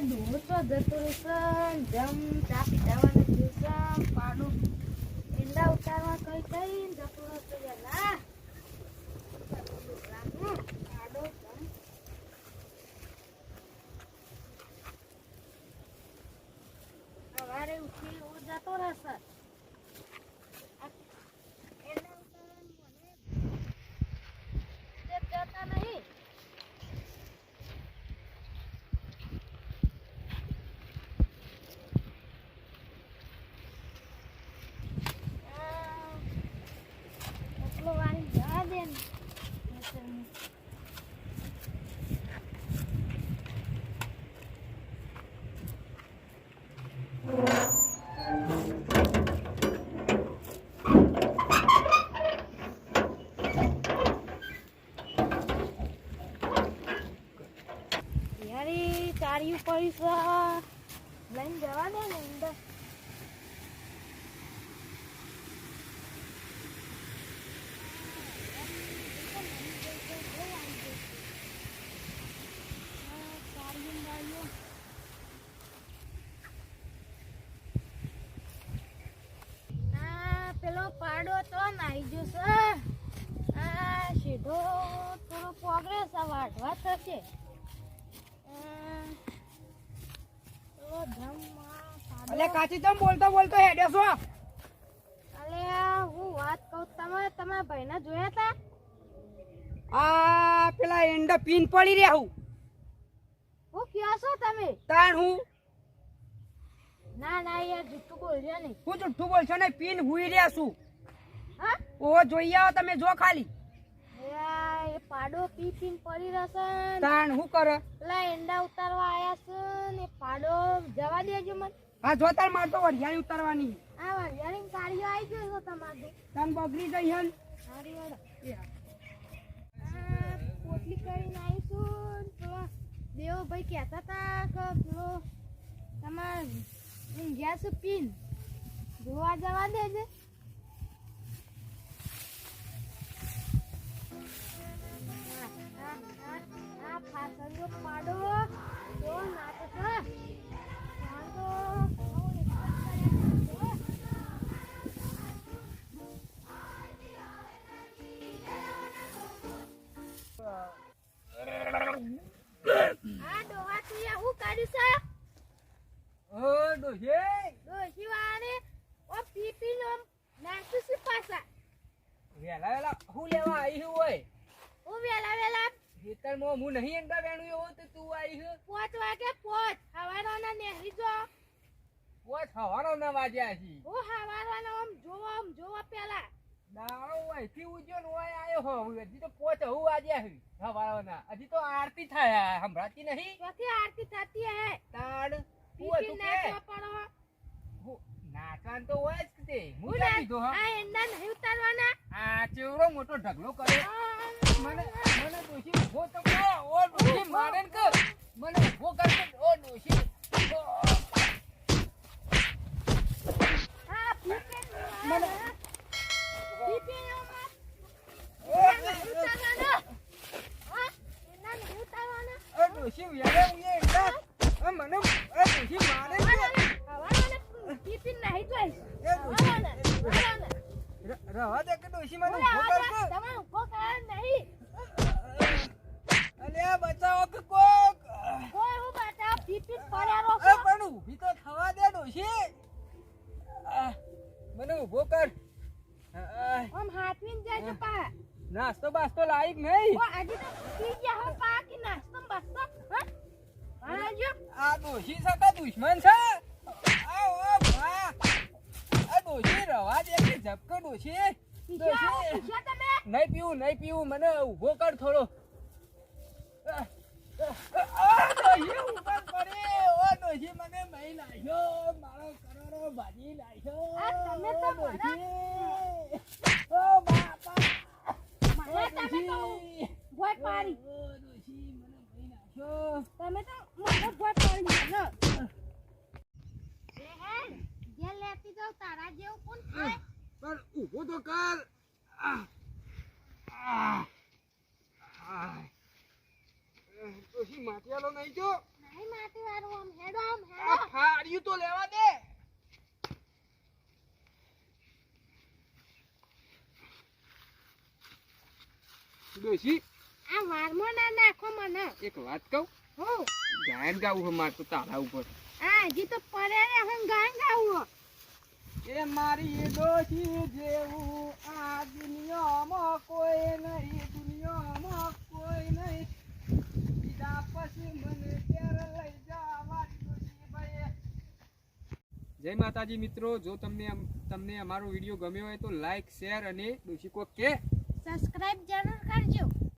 ધૂળતો જતો રહેશે જમ ચા પીતાવાનું દિવસમ પાડું ઈંડા ઉતારવા કઈ કઈ જતો રહેતો જલા સવારે ઉઠી જતો રહેશે. યારી પૈસા લઈને જવા દે ને અંદર. પાડો તો નાઈ જશે. આ સીધો થોડો પ્રોગ્રેસ આ વાઢવા થશે આ પેલો અલે કાચી તમ બોલતો બોલતો હેડ્યો છો. અલે હું વાત કહું તમે તમારા ભાઈને જોયા હતા આ પેલા એન્ડ પીન પડી રહ્યા હું. હું કહો છો તમે? તાણ હું? ના ના યાર જુઠ્ઠું બોલજો નહીં. હું જુઠ્ઠું બોલશો ને પીન ભૂઈ રહ્યા છું. હા? ઓ જોઈ આવો તમે જો ખાલી. એ પાડો પી પીન પડી રહેશે તાણ હું કરે? પેલા એંડા ઉતારવા આયા છે જવા દેજો મને. હા જો તાર માર તો વરિયાળી ઉતારવાની. આ વરિયાળી ગાડીઓ આવી ગઈ છે તમારે. તન બગડી જઈ હન સારી વાળો આ પોટલી કરીને આવીશું પેલો દેવભાઈ કહેતા હતા કે પેલો તમારે ઊંઘ્યા છે પીન. જોવા જવા દેજે. છે? ઓ ડોહે ડોશી. વાળાને ઓ પી પી નો નાખું છું પાછા વેલા વેલા હું લેવા આવી છું ઓય. હું વેલા વેલા. ખેતરમાં હું નહીં એંડા વેણું એવો તો તું આવી છે પોચ વાગે પોચ હવારોના નેહરી જો. પોચ હવાનો ના વાજ્યા છે. હું હવારોના આમ જોવો આમ જોવો પેલા અહીંથી ઉજ્યો ને ઓય આયો હો. હજી તો પોચ હું આજે છે હવાના હજી તો આરતી થાય સંભળાતી નહીં? ચોથી આરતી થતી હે? તાડ પી હતું કે? નાચવાન તો હોય જ તે. હું ના ના- હા. આ એંડા નહીં ઉતારવાના. આ ચેવડો મોટો ઢગલો કર્યો મને મને ડોશી ઊભો તો ઓ ડોશી મારે ને કર મને ઊભો કર કે ઓ ડોશી ઓ. આ પી પી મને- પી પી નો માર. ઓ, એંડા નહીં ઉતારવાના. હા? એંડા નહીં ઉતારવાના. ઓ ડોશી વેરે ઉઈએ એકદમ. ઓ મને ઓ ડોશી મારે ને કર. હવારોને પી પી નહીં જોઈશ. એ ડોશી હવારોને, હવારોને. ર- રવા દે કે ડોશી મને ઊભો કર કે. તમે ઊભો કરે નહીં. અલ્યા બચાવો કે કોક કોઈ એવું બતાવો, પી પી પડ્યા રહો એ. પણ ઊભી તો થવા દે ડોશી મને ઊભો કર આ, આમ જાય પા. નાસ્તો બાસ્તો લાયક નહીં ઓ, હજી તો પી ગયા હો પા કે નાસ્તો બાસ્તો, હા? આ ડોશી સકા દુશ્મન છે આ ઓ ભા આ ડોશી રવા દે કે ઝપકો ડોશી નહીં પીવું નહીં પીવું. મને ઊભો કર થોડો. મને મહી નાખ્યો. મારો કરોડો ભાજી નાખ્યો. બાપા. તમે તો ભોય પાડી. ઓ ડોશી મને મહી નાખ્યો તમે તો મને ભોય પાડી દીધો, લો. લે હેડ, ઘેર લેતી જાઉં, તારા જેવું કોણ થાય? ઊભો તો કર આહ. આહ. આહ. ડોશી માથિયાલો નહીં જો નહીં માટી આમ હેડો, આમ આ હેડો. ફાડ્યું તો લેવા દે ડોશી આ વારમાં ના નાખો મને એક વાત કહું હું ગાયન ગાવું મારે તો તારા ઉપર આ હજી તો પડે ને હું ગાયન ગાવું એ મારી ડોશી જેવું. આ દુનિયામાં કોઈ નહીં દુનિયામાં કોઈ નહીં. બીજા પછી મને ત્યારે લઈ જા મારી ડોશીભાઈ. જય માતાજી મિત્રો જો તમને તમને અમારો વીડિયો ગમ્યો હોય તો લાઈક શેર અને ડોશી કોક કે. સબસ્ક્રાઇબ જરૂર કરજો.